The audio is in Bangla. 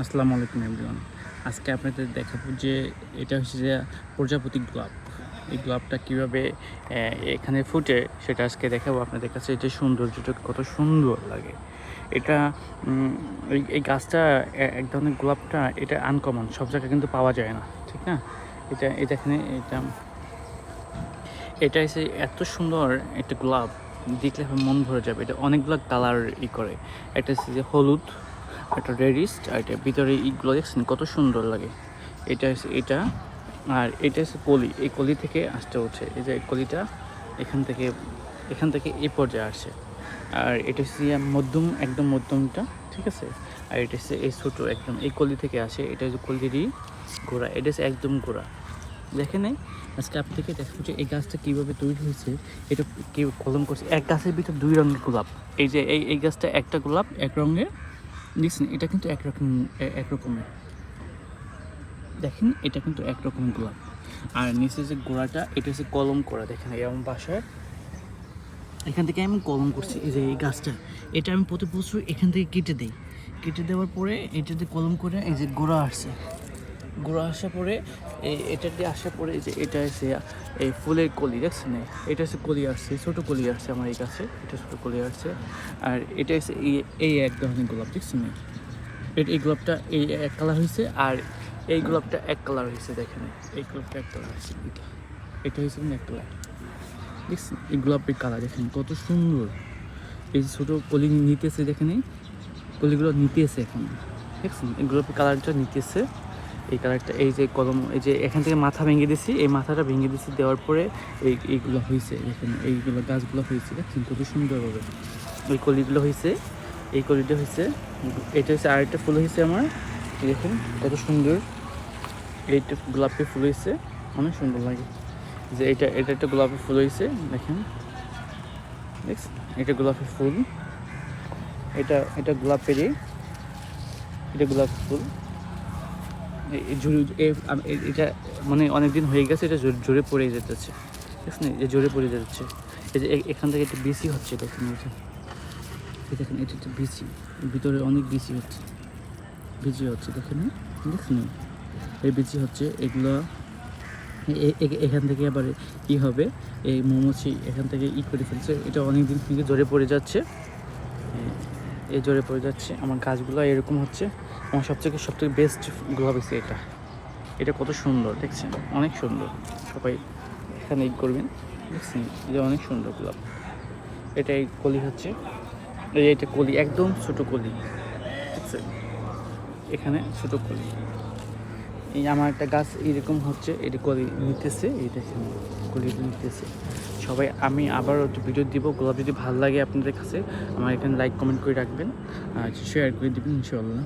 আসসালামু আলাইকুম এভরিওয়ান আজকে আপনাদের দেখাবো যে এটা হচ্ছে যে প্রজাপতি গোলাপ। এই গোলাপটা কীভাবে এখানে ফুটে সেটা আজকে দেখাবো আপনাদের কাছে। এটা সৌন্দর্যটা কত সুন্দর লাগে। এটা এই গাছটা এক ধরনের গোলাপটা, এটা আনকমন সব জায়গায় কিন্তু পাওয়া যায় না, ঠিক না? এটা এটা এখানে এটা এটা এসে এত সুন্দর একটা গোলাপ, দেখলে মন ভরে যাবে। এটা অনেকগুলো কালার ই করে। একটা হচ্ছে যে হলুদ একটা রেডিস আর এটা ভিতরে ইগুলো দেখছেন কত সুন্দর লাগে। এটা এটা আর এটা হচ্ছে কলি। এই কলি থেকে আসতে হচ্ছে। এই যে কলিটা এখান থেকে এখান থেকে এই পর্যায়ে আসে আর এটা হচ্ছে মধ্যম, একদম মধ্যমটা, ঠিক আছে? আর এটা হচ্ছে এই ছোটো একদম এই কলি থেকে আসে। এটা হচ্ছে কলিরই গোড়া। এটা হচ্ছে একদম গোড়া। দেখে নেই আজকে আপনাদেরকে দেখাবো যে এই গাছটা কীভাবে তৈরি হয়েছে। এটা কেউ কলম করছে? এক গাছের ভিতর দুই রঙের গোলাপ। এই যে এই এই গাছটা একটা গোলাপ, এক রঙের দেখছেন, এটা কিন্তু একরকম একরকমের দেখেন, এটা কিন্তু একরকম গোলাপ আর নিচে যে গোড়াটা, এটা হচ্ছে কলম করা দেখেন এরকম বাসায়। এখান থেকে আমি কলম করছি, এই যে এই গাছটা। এটা আমি প্রতি বছর এখান থেকে কেটে দিই। কেটে দেওয়ার পরে, এটাতে কলম করে এই যে গোড়া আসছে। গোড়া আসার পরে, এই এটা দিয়ে আসার পরে যে এটা এসে এই ফুলের কলি, দেখছেন? এটা হচ্ছে কলি আসছে, ছোটো কলি আসছে আমার এই কাছে এটা ছোটো কলি আসছে। আর এটা এসে এই এই এক ধরনের গোলাপ, দেখছেন এই? গোলাপটা এই এক কালার হয়েছে, আর এই গোলাপটা এক কালার হয়েছে, দেখেন। এই গোলাপটা এক কালার হয়েছে এটা এটা হয়েছে কিন্তু এক কালার। দেখছেন, এই গোলাপের কালার, দেখেন কত সুন্দর। এই ছোটো কলি নিতেছে, দেখেন কলিগুলো নিতেছে এখন। দেখছেন, এই গোলাপের কালারটা নিতেছে। এই কালারটা, এই যে কলম, এই যে এখান থেকে মাথা ভেঙে দিছি, এই মাথাটা ভেঙে দিছি, দেওয়ার পরে এই, এইগুলো হয়েছে দেখেন, এইগুলো গাছগুলো হয়েছে দেখছেন কত সুন্দরভাবে। ওই কলিগুলো হয়েছে এই কলিটা হয়েছে এটা হচ্ছে আরেকটা ফুল হয়েছে আমার দেখুন কত সুন্দর। এইটা গোলাপের ফুল হয়েছে অনেক সুন্দর লাগে। যে এটা এটা একটা গোলাপের ফুল হয়েছে দেখেন। এটা গোলাপের ফুল। এটা এটা গোলাপেরই, এটা গোলাপের ফুল। এটা মানে অনেক দিন হয়ে গেছে, এটা জোরে- পড়ে যেতেছে। দেখছেন এই যে জোরে পড়ে যাচ্ছে। এই যে এখান থেকে একটা বিসি হচ্ছে, দেখুন এটা। দেখেন, এটা একটা বিসি ভিতরে অনেক বিসি হচ্ছে। বিচি হচ্ছে, দেখেন দেখছেন এই বিচি হচ্ছে, এগুলো এখান থেকে আবার ই হবে। এই মৌমাছি এখান থেকে ই করে ফেলছে। এটা অনেক দিন থেকে জোরে পড়ে যাচ্ছে। এই জোরে পড়ে যাচ্ছে, আমার গাছগুলো এরকম হচ্ছে। আমার সবথেকে সবথেকে বেস্ট গ্রো হচ্ছে এটা এটা কত সুন্দর, দেখছেন? অনেক সুন্দর। সবাই এখানে এই করবেন, দেখছেন? এটা অনেক সুন্দর গোলাপ। এটা এই কলি হচ্ছে। এই এটা কলি, একদম ছোটো কলি। দেখছেন? এখানে ছোটো কলি। এই আমার একটা গাছ এরকম হচ্ছে, এটা কলি নিতেছে, এই দেখেন কলি নিতেছে। সবাই, আমি আবার একটু ভিডিও দিব, গোলাপ যদি ভালো লাগে আপনাদের কাছে, আমার এখানে লাইক কমেন্ট করে রাখবেন, আর শেয়ার করে দেবেন ইনশাল্লাহ